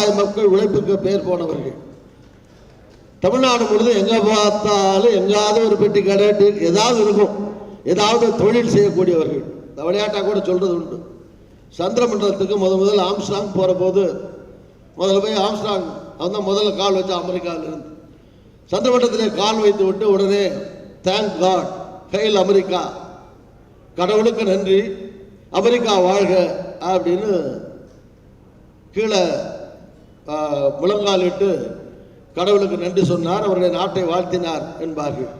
விவசாய மக்கள் உழைப்புக்கு பேர் போனவர்கள். தமிழ்நாடு முழுதும் எங்கே பார்த்தாலும் எங்காவது ஒரு பெட்டி கடை ஏதாவது இருக்கும். ஏதாவது தொழில் செய்யக்கூடியவர்கள். இந்த விளையாட்டா கூட சொல்கிறது உண்டு. சந்திரமண்டலத்துக்கு முத முதல் ஆம்ஸ்டாங் போகிற போது முதல்ல போய் ஆம்ஸ்டாங் அவன் தான் முதல்ல கால் வச்ச அமெரிக்காவிலிருந்து இருந்து. சந்திரமண்டலத்திலே கால் வைத்து விட்டு உடனே தேங்க் காட் கையில் அமெரிக்கா. கடவுளுக்கு நன்றி. அமெரிக்கா வாழ்க அப்படின்னு கீழே முழங்காலிட்டு கடவுளுக்கு நன்றி சொன்னார் அவருடைய நாட்டை வாழ்த்தினார் என்பார்கள்.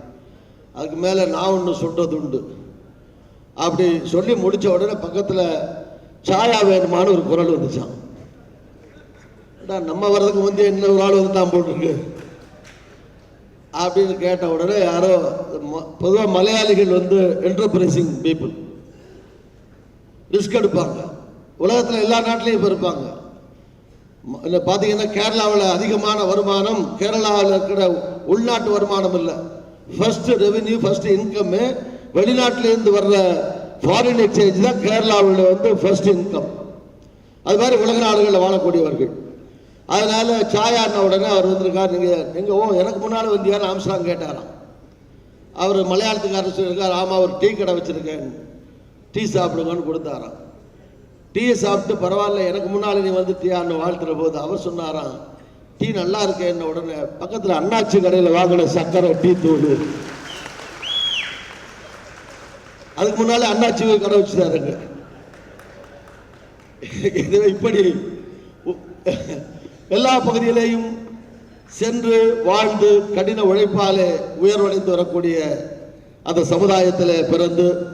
அதுக்கு மேலே நான் ஒன்று சொல்றது உண்டு. அப்படி சொல்லி முடித்த உடனே பக்கத்தில் சாயா வேணுமான்னு ஒரு குரல் வந்துச்சான் நம்ம வர்றதுக்கு முந்தைய இன்னொரு ஆள் வந்து தான் போட்டிருக்கு? அப்படின்னு கேட்ட உடனே யாரோ பொதுவாக மலையாளிகள் வந்து என்டர்பிரைசிங் பீப்புள் ரிஸ்க் எடுப்பாங்க. உலகத்தில் எல்லா நாட்டிலையும் இப்போ இருப்பாங்க. இல்லை பார்த்தீங்கன்னா கேரளாவில் அதிகமான வருமானம் கேரளாவில் இருக்கிற உள்நாட்டு வருமானம் இல்லை. ஃபர்ஸ்ட் ரெவென்யூ ஃபர்ஸ்ட் இன்கம்மு வெளிநாட்டிலேருந்து வர்ற ஃபாரின் எக்ஸ்சேஞ்ச் தான் கேரளாவில் வந்து ஃபர்ஸ்ட் இன்கம் அது மாதிரி உலக நாடுகளில் வாழக்கூடியவர்கள். அதனால் சாயாடின உடனே அவர் வந்திருக்கார். நீங்கள் எங்க ஓ எனக்கு முன்னால் வந்தியார் ஆம்ஸ்டாங் கேட்டாராம். அவர் மலையாளத்துக்காரர் சொல்லியிருக்கார் ஆமாம் அவர் டீ கடை வச்சுருக்கேன். டீ சாப்பிடுங்கன்னு கொடுத்தாராம். டீயை சாப்பிட்டு பரவாயில்ல எனக்கு முன்னால் நீ வந்துட்டியான்னு வாழ்த்துற போது அவர் சொன்னாராம் டீ நல்லா இருக்கேன்னு உடனே பக்கத்தில் அண்ணாச்சி கடையில் வாங்கின சக்கரை டீ தூள். அதுக்கு முன்னாலே அண்ணாச்சி கடை வச்சுட்டாருங்க. இது இப்படி. உ- எல்லா பகுதியிலேயும் சென்று வாழ்ந்து கடின உழைப்பாலே உயர்வடைந்து வரக்கூடிய அந்த சமுதாயத்தில் பிறந்து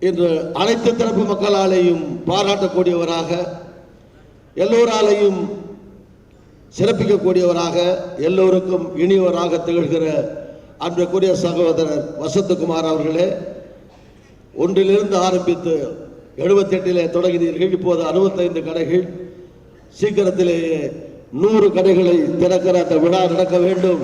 இன்று அனைத்து தரப்பு மக்களாலேயும் பாராட்டக்கூடியவராக எல்லோராலையும் சிறப்பிக்கக்கூடியவராக எல்லோருக்கும் இனியவராக திகழ்கிற அன்றைக்குரிய சகோதரர் வசந்தகுமார் அவர்களே ஒன்றிலிருந்து ஆரம்பித்து எழுபத்தெட்டிலே தொடங்கினீர்கள். இப்போது அறுபத்தைந்து கடைகள் சீக்கிரத்திலேயே நூறு கடைகளை திறக்கிற அந்த விழா நடக்க வேண்டும்.